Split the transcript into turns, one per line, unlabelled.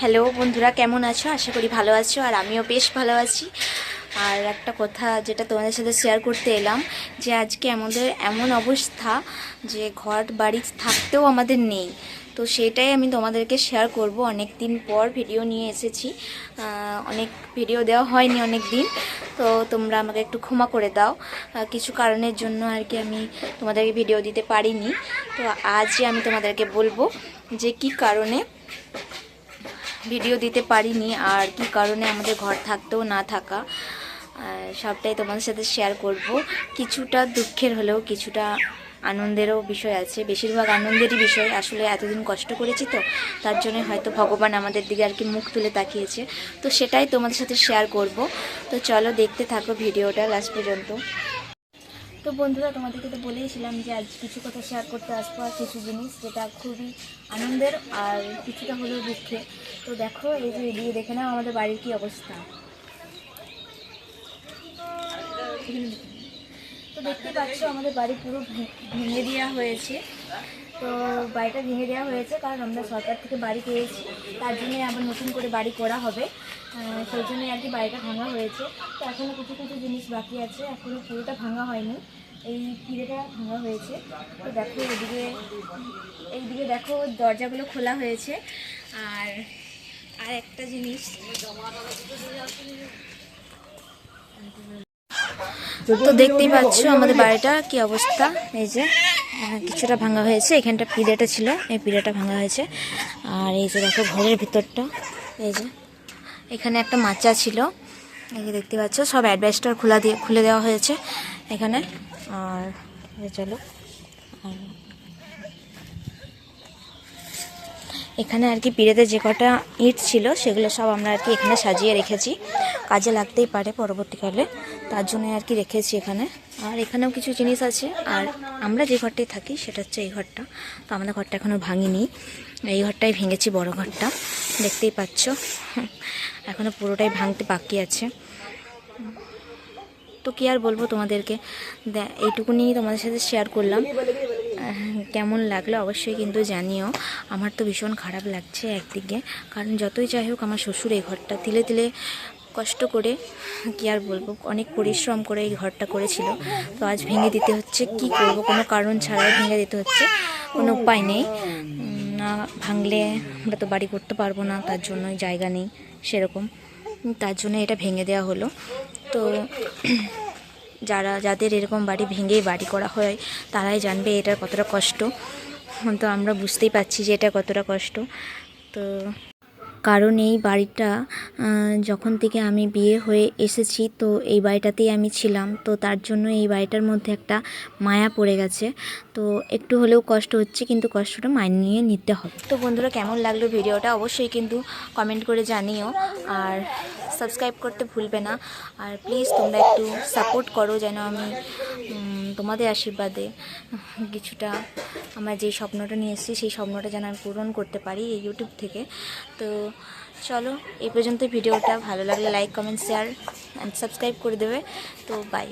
Hello বন্ধুরা, কেমন আছো? আশা করি ভালো আছো, আর আমিও বেশ ভালো আছি। আর একটা কথা যেটা তোমাদের সাথে শেয়ার করতে এলাম, যে আজকে আমাদের এমন অবস্থা যে ঘর বাড়ি থাকতেও আমাদের নেই। তো সেটাই আমি তোমাদেরকে শেয়ার করব। অনেক দিন পর ভিডিও নিয়ে এসেছি। অনেক ভিডিও দেওয়া হয়নি অনেক দিন তো তোমরা আমাকে একটু ক্ষমা করে দাও। কিছু কারণের জন্য আর কি আমি তোমাদেরকে ভিডিও দিতে পারিনি। তো আজই আমি তোমাদেরকে বলব যে কি কারণে ভিডিও দিতে পারিনি আর কি কারণে আমাদের ঘর থাকতেও না থাকা। সবটাই তোমাদের সাথে শেয়ার করব। কিছুটা দুঃখের হলেও কিছুটা আনন্দেরও বিষয় আছে। বেশিরভাগ আনন্দেরই বিষয়। আসলে এতদিন কষ্ট করেছি তো, তার জন্য হয়তো ভগবান আমাদের দিকে আর কি মুখ তুলে তাকিয়েছে। তো সেটাই তোমাদের সাথে শেয়ার করব। তো চলো দেখতে থাকো ভিডিওটা লাস্ট পর্যন্ত। তো বন্ধুরা, তোমাদেরকে তো বলেইছিলাম যে আজ কিছু কথা শেয়ার করতে আসব আর কিছু জিনিস যেটা খুবই আনন্দের আর কিছুটা হলেও দুঃখে তো দেখো, এই যে এগিয়ে দেখে নাও আমাদের বাড়ির কী অবস্থা। তো দেখতে পাচ্ছ আমাদের বাড়ি পুরো ভেঙে দেওয়া হয়েছে। তো বাড়িটা ভেঙে দেওয়া হয়েছে, কারণ আমরা সরকার থেকে বাড়ি পেয়েছি। তার জন্যই আবার নতুন করে বাড়ি করা হবে। সেই জন্যই আর কি বাড়িটা ভাঙা হয়েছে। তো এখনও কিছু কিছু জিনিস বাকি আছে এখনও পুরোটা ভাঙা হয়নি। এই পিড়েটা ভাঙা হয়েছে। তো দেখো এদিকে, এইদিকে দেখো দরজাগুলো খোলা হয়েছে। আর আর একটা জিনিস। তো দেখতেই পাচ্ছ আমাদের বাড়িটা কি অবস্থা? এই যে। কিছুটা ভাঙা হয়েছে। এখানটা পিড়েটা ছিল, এই পিড়েটা ভাঙা হয়েছে। আর এই যে দেখো ঘরের ভিতরটা, এই যে। এখানে একটা মাচা ছিল, এই যে দেখতে পাচ্ছ, সব অ্যাডভাইসটার খোলা দিয়ে, খুলে দেওয়া হয়েছে এখানে। আর চলো আর এখানে আর কি পিড়েতে যে কটা ইট ছিল, সেগুলো সব আমরা আর কি এখানে সাজিয়ে রেখেছি। কাজে লাগতেই পারে পরবর্তীকালে। তার জন্য আর কি রেখেছি এখানে। আর এখানেও কিছু জিনিস আছে। আর আমরা যে ঘরটায় থাকি, সেটা হচ্ছে এই ঘরটা। তো আমাদের ঘরটা এখনও ভাঙিনি। এই ঘরটাই ভেঙেছি বড় ঘরটা। দেখতেই পাচ্ছ। এখনও পুরোটাই ভাঙতে বাকি আছে। তো কি আর বলব তোমাদেরকে? এইটুকুনি তোমাদের সাথে শেয়ার করলাম। কেমন লাগল অবশ্যই কিন্তু জানিও। আমার তো ভীষণ খারাপ লাগছে একদিকে। কারণ যতই যাই হোক আমার শ্বশুর এই ঘরটা তিলে তিলে কষ্ট করে, কি আর বলব, অনেক পরিশ্রম করে এই ঘরটা করেছিল। তো আজ ভেঙে দিতে হচ্ছে, কি করব? কোনো কারণ ছাড়াই ভেঙে দিতে হচ্ছে। কোনো উপায় নেই। না ভাঙলে আমরা তো বাড়ি করতে পারব না, তার জন্য জায়গা নেই, সেরকম। তার জন্য এটা ভেঙে দেওয়া হলো। তো যারা, যাদের এরকম বাড়ি ভেঙেই বাড়ি করা হয়, তারাই জানবে এটা কতটা কষ্ট। তো আমরা বুঝতেই পারছি যে এটা কতটা কষ্ট। তো কারণ এই বাড়িটা যখন থেকে আমি বিয়ে হয়ে এসেছি, তো এই বাড়িটাতেই আমি ছিলাম। তো তার জন্য এই বাড়িটার মধ্যে একটা মায়া পড়ে গেছে। তো একটু হলেও কষ্ট হচ্ছে, কিন্তু কষ্টটা মানিয়ে নিতে হবে। তো বন্ধুরা, কেমন লাগল ভিডিওটা? অবশ্যই কিন্তু কমেন্ট করে জানিও। আর সাবস্ক্রাইব করতে ভুলবে না। আর প্লিজ তোমরা একটু সাপোর্ট করো যেন আমি তোমাদের আশীর্বাদে কিছুটা আমার যে স্বপ্নটা নিয়ে এসেছি, সেই স্বপ্নটা যেন আমি পূরণ করতে পারি এই ইউটিউব থেকে। তো চলো, এই পর্যন্ত ভিডিওটা। ভালো লাগলে like comment share and subscribe করে দেবে। তো বাই